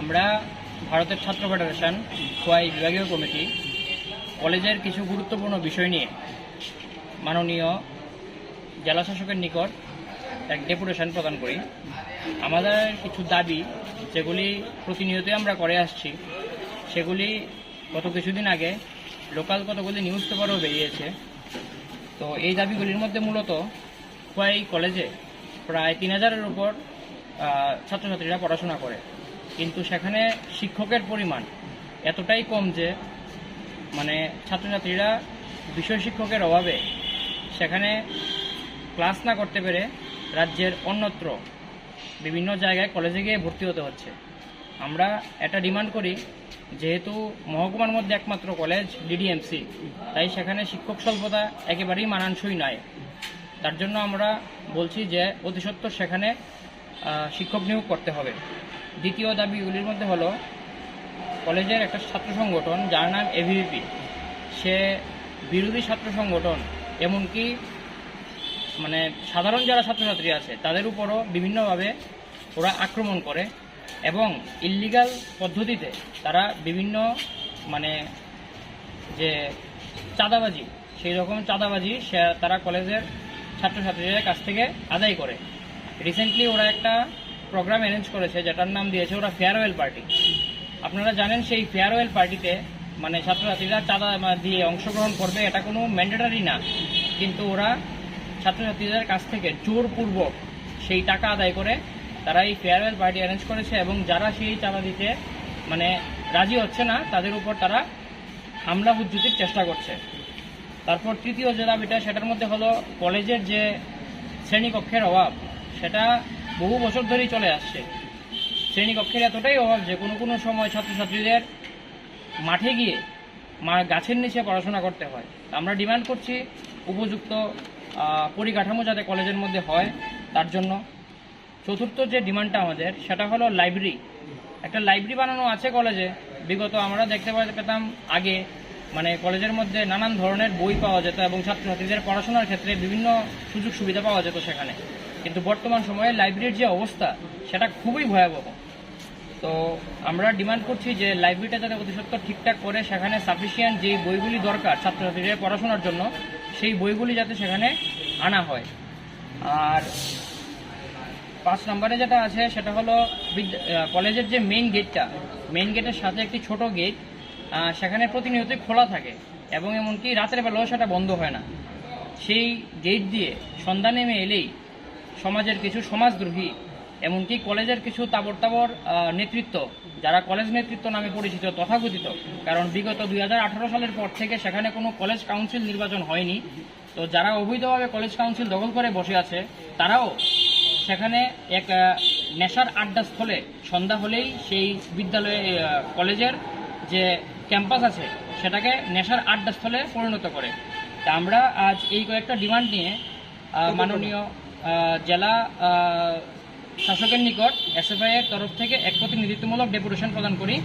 আমরা ভারতের ছাত্র ফেডারেশন, খোয়াই বিভাগীয় কমিটি, কলেজের কিছু গুরুত্বপূর্ণ বিষয় নিয়ে মাননীয় জেলা শাসকের নিকট এক ডেপুটেশন প্রদান করি। আমাদের কিছু দাবি, যেগুলি প্রতিনিয়তই আমরা করে আসছি, সেগুলি গত কিছুদিন আগে লোকাল কতগুলি নিউজ পেপারও বেরিয়েছে। তো এই দাবিগুলির মধ্যে মূলত খোয়াই কলেজে প্রায় তিন হাজারের উপর ছাত্রছাত্রীরা পড়াশোনা করে। কিন্তু সেখানে শিক্ষকের পরিমাণ এতটাই কম যে মানে ছাত্রছাত্রীরা বিষয় শিক্ষকের অভাবে সেখানে ক্লাস না করতে পেরে রাজ্যের অন্যত্র বিভিন্ন জায়গায় কলেজে গিয়ে ভর্তি হতে হচ্ছে। আমরা এটা ডিমান্ড করি, যেহেতু মহকুমার মধ্যে একমাত্র কলেজ ডিডিএমসি তাই সেখানে শিক্ষক স্বল্পতা একেবারেই মানানসই নয়। তার জন্য আমরা বলছি যে অতি সত্বর সেখানে শিক্ষক নিয়োগ করতে হবে। দ্বিতীয় দাবিগুলির মধ্যে হলো, কলেজের একটা ছাত্র সংগঠন, যার নাম এভিপি সে বিরোধী ছাত্র সংগঠন, এমনকি মানে সাধারণ যারা ছাত্রছাত্রী আছে, তাদের উপরও বিভিন্নভাবে ওরা আক্রমণ করে এবং ইল্লিগাল পদ্ধতিতে তারা বিভিন্ন মানে যে চাঁদাবাজি, সেই রকম চাঁদাবাজি সে তারা কলেজের ছাত্রছাত্রীদের কাছ থেকে আদায় করে। রিসেন্টলি ওরা একটা প্রোগ্রাম অ্যারেঞ্জ করেছে, যেটার নাম দিয়েছে ওরা ফেয়ারওয়েল পার্টি আপনারা জানেন সেই ফেয়ারওয়েল পার্টিতে মানে ছাত্রছাত্রীরা চাঁদা দিয়ে অংশগ্রহণ করবে, এটা কোনো ম্যান্ডেটারি না। কিন্তু ওরা ছাত্রছাত্রীদের কাছ থেকে জোরপূর্বক সেই টাকা আদায় করে তারা এই ফেয়ারওয়েল পার্টি অ্যারেঞ্জ করেছে এবং যারা সেই চাঁদা দিতে মানে রাজি হচ্ছে না, তাদের উপর তারা হামলা হুজ্জুতির চেষ্টা করছে। তারপর তৃতীয় যে দাবিটা, সেটার মধ্যে হলো কলেজের যে শ্রেণীকক্ষের অভাব। সেটা বহু বছর ধরেই চলে আসছে। শ্রেণীকক্ষের এতটাই অভাব যে কোনো কোনো সময় ছাত্রছাত্রীদের মাঠে গিয়ে মা গাছের নিচে পড়াশোনা করতে হয়। আমরা ডিমান্ড করছি উপযুক্ত পরিকাঠামো যাতে কলেজের মধ্যে হয় তার জন্য। চতুর্থ যে ডিমান্ডটা আমাদের, সেটা হলো লাইব্রেরি। একটা লাইব্রেরি বানানো আছে কলেজে। বিগত আমরা দেখতে পেতাম আগে মানে কলেজের মধ্যে নানান ধরনের বই পাওয়া যেত এবং ছাত্রছাত্রীদের পড়াশোনার ক্ষেত্রে বিভিন্ন সুযোগ সুবিধা পাওয়া যেত সেখানে। কিন্তু বর্তমান সময়ে লাইব্রেরির যে অবস্থা, সেটা খুবই ভয়াবহ। তো আমরা ডিমান্ড করছি যে লাইব্রেরিটা যাতে অতি সত্ত্বর ঠিকঠাক করে, সেখানে সাফিসিয়েন্ট যে বইগুলি দরকার ছাত্রছাত্রীদের পড়াশোনার জন্য, সেই বইগুলি যাতে সেখানে আনা হয়। আর পাঁচ নম্বরে যেটা আছে, সেটা হলো কলেজের যে মেইন গেটটা মেইন গেটের সাথে একটি ছোট গেট সেখানে প্রতিনিয়তই খোলা থাকে এবং এমনকি রাতের বেলাও সেটা বন্ধ হয় না। সেই গেট দিয়ে সন্ধ্যা নেমে এলেই সমাজের কিছু সমাজদ্রোহী এমনকি কলেজের কিছু তাবর তাবর নেতৃত্ব যারা কলেজ নেতৃত্ব নামে পরিচিত তথাকথিত। কারণ বিগত দুই হাজার আঠেরো সালের পর থেকে সেখানে কোনো কলেজ কাউন্সিল নির্বাচন হয়নি। তো যারা অবৈধভাবে কলেজ কাউন্সিল দখল করে বসে আছে তারাও সেখানে এক নেশার আড্ডা স্থলে সন্ধ্যা হলেই সেই বিদ্যালয়ে কলেজের যে ক্যাম্পাস আছে সেটাকে নেশার আড্ডা স্থলে পরিণত করে। তা আমরা আজ এই কয়েকটা ডিমান্ড নিয়ে মাননীয় জেলা শাসকের নিকট এসএফআই এর তরফ থেকে এক প্রতিনিধিত্বমূলক ডেপুটেশন প্রদান করি।